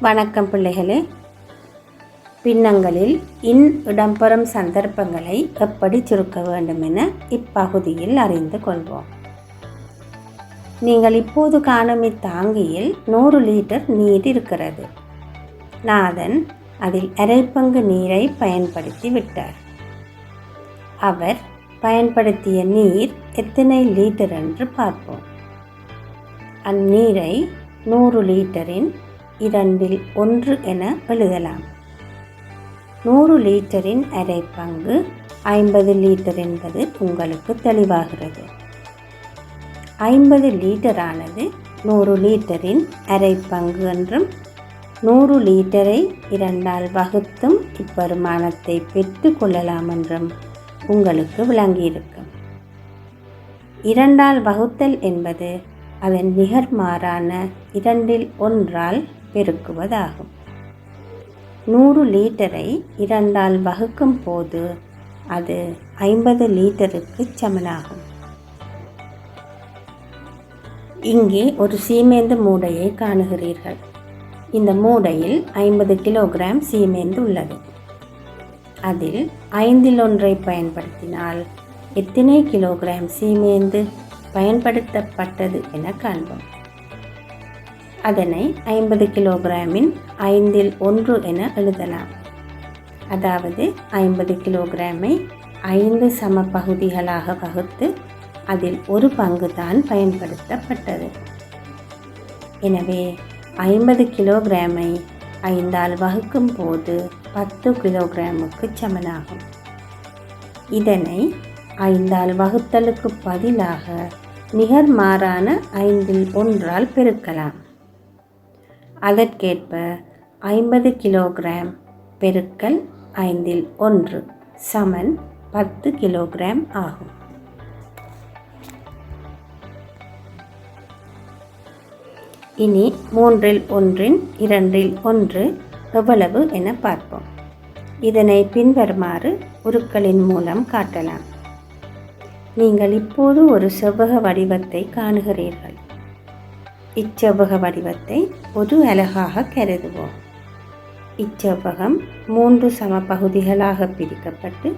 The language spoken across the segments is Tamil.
வணக்கம் பிள்ளைகளே. பின்னங்களில் இன் இடம்பெறும் சந்தர்ப்பங்களை எப்படி சுருக்க வேண்டும் என இப்பகுதியில் அறிந்து கொள்வோம். நீங்கள் இப்போது காணும் இத்தாங்கியில் நூறு லிட்டர் நீர் இருக்கிறது. நாதன் அதில் அரை பங்கு நீரை பயன்படுத்தி விட்டார். அவர் பயன்படுத்திய நீர் எத்தனை லிட்டர் என்று பார்ப்போம். அந்நீரை நூறு லிட்டரின் இரண்டில் ஒன்று என எழுதலாம். நூறு லிட்டரின் அரை பங்கு ஐம்பது லிட்டர் என்பது உங்களுக்கு தெளிவாகிறது. ஐம்பது லிட்டரானது நூறு லிட்டரின் அரை பங்கு என்றும் நூறு லிட்டரை இரண்டால் வகுத்தும் இப்பெருமானத்தை பெற்று கொள்ளலாம் என்றும் உங்களுக்கு விளங்கியிருக்கும். இரண்டால் வகுத்தல் என்பது அதன் நிகர்மாறான இரண்டில் ஒன்றால் பெருக்குவதாகும். நூறு லீட்டரை இரண்டால் வகுக்கும் போது அது ஐம்பது லீட்டருக்கு சமனாகும். இங்கே ஒரு சீமேந்து மூடையை காணுகிறீர்கள். இந்த மூடையில் ஐம்பது கிலோகிராம் சீமேந்து உள்ளது. அதில் ஐந்தில் ஒன்றை பயன்படுத்தினால் எத்தனை கிலோகிராம் சீமேந்து பயன்படுத்தப்பட்டது என காண்போம். அதனை ஐம்பது கிலோகிராமின் ஐந்தில் ஒன்று என எழுதலாம். அதாவது ஐம்பது கிலோகிராமை ஐந்து சம பகுதிகளாக வகுத்து அதில் ஒரு பங்கு தான் பயன்படுத்தப்பட்டது. எனவே ஐம்பது கிலோகிராமை ஐந்தால் வகுக்கும் போது பத்து கிலோகிராமுக்கு சமனாகும். இதனை ஐந்தால் வகுத்தலுக்கு பதிலாக நிகர்மாறான ஐந்தில் ஒன்றால் பெருக்கலாம். அதற்கேற்ப ஐம்பது கிலோகிராம் பெருக்கல் ஐந்தில் ஒன்று சமன் பத்து கிலோகிராம் ஆகும். இனி மூன்றில் ஒன்றின் இரண்டில் ஒன்று எவ்வளவு என பார்ப்போம். இதனை பின்வருமாறு உருக்களின் மூலம் காட்டலாம். நீங்கள் இப்போது ஒரு செவ்வக வடிவத்தை காணுகிறீர்கள். இச்செவ்வக வடிவத்தை ஒரு அலகாக கருதுவோம். இச்செவ்வகம் மூன்று சம பகுதிகளாக பிரிக்கப்பட்டு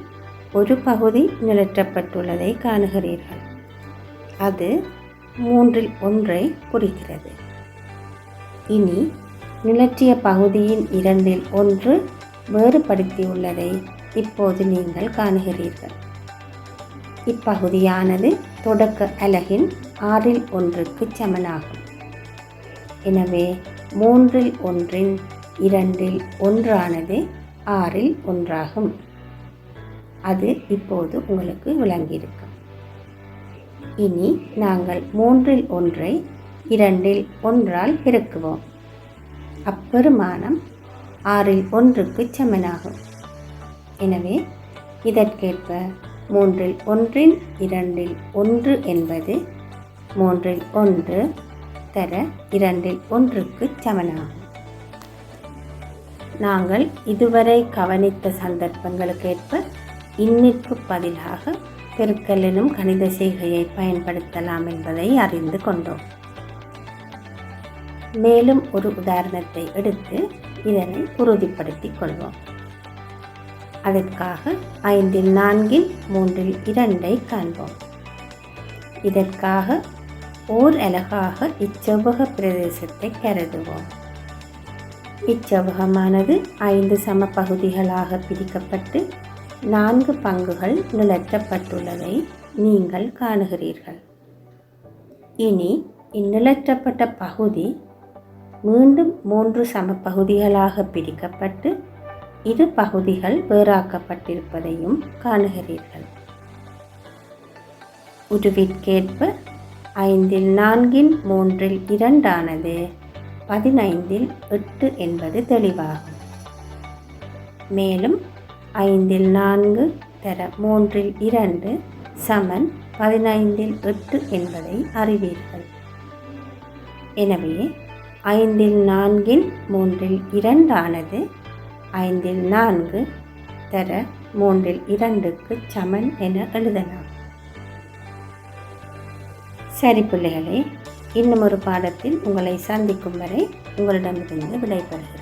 ஒரு பகுதி நிலற்றப்பட்டுள்ளதை காணுகிறீர்கள். அது மூன்றில் ஒன்றை குறிக்கிறது. இனி நிலற்றிய பகுதியின் இரண்டில் ஒன்று வேறுபடுத்தியுள்ளதை இப்போது நீங்கள் காணுகிறீர்கள். இப்பகுதியானது தொடக்க அலகின் ஆறில் ஒன்றுக்கு சமனாகும். எனவே மூன்றில் ஒன்றின் இரண்டில் ஒன்றானது ஆறில் ஒன்றாகும். அது இப்போது உங்களுக்கு விளங்கியிருக்கும் இனி நாங்கள் மூன்றில் ஒன்றை இரண்டில் ஒன்றால் பெருக்குவோம். அப்பெருமானம் ஆறில் ஒன்றுக்கு சமனாகும். எனவே இதற்கேற்ப மூன்றில் ஒன்றின் இரண்டில் ஒன்று என்பது மூன்றில் ஒன்று தர இரண்டில் ஒன்றுக்கு சமனாகும் நாங்கள் இதுவரை கவனித்த சந்தர்ப்பங்களுக்கேற்ப இன்னிற்கு பதிலாக பெருக்கல் எனும் கணித செய்கையை பயன்படுத்தலாம் என்பதை அறிந்து கொண்டோம். மேலும் ஒரு உதாரணத்தை எடுத்து இதனை உறுதிப்படுத்திக் கொள்வோம். அதற்காக ஐந்தில் நான்கில் மூன்றில் இரண்டை காண்போம். இதற்காக ஓர் அலகாக இச்செவ்வக பிரதேசத்தை கருதுவோம். இச்செவ்வகமானது ஐந்து சம பகுதிகளாக பிரிக்கப்பட்டு நான்கு பங்குகள் நிலற்றப்பட்டுள்ளதை நீங்கள் காணுகிறீர்கள். இனி இந்நிலற்றப்பட்ட பகுதி மீண்டும் மூன்று சம பகுதிகளாக பிரிக்கப்பட்டு இரு பகுதிகள் வேறாக்கப்பட்டிருப்பதையும் காணுகிறீர்கள். உருவிற்கேற்ப ஐந்தில் நான்கின் மூன்றில் இரண்டானது. பதினைந்தில் எட்டு என்பது தெளிவாகும். மேலும் ஐந்தில் நான்கு தர மூன்றில் இரண்டு சமன் பதினைந்தில் எட்டு என்பதை அறிவீர்கள். எனவே ஐந்தில் நான்கின் மூன்றில் இரண்டானது. ஐந்தில் நான்கு தர மூன்றில் இரண்டுக்கு சமன் என எழுதலாம். சரி பிள்ளைகளே இன்னும் ஒரு பாடத்தில் உங்களை சந்திக்கும் வரை உங்களிடமிருந்து விடைபெறுகிறேன்.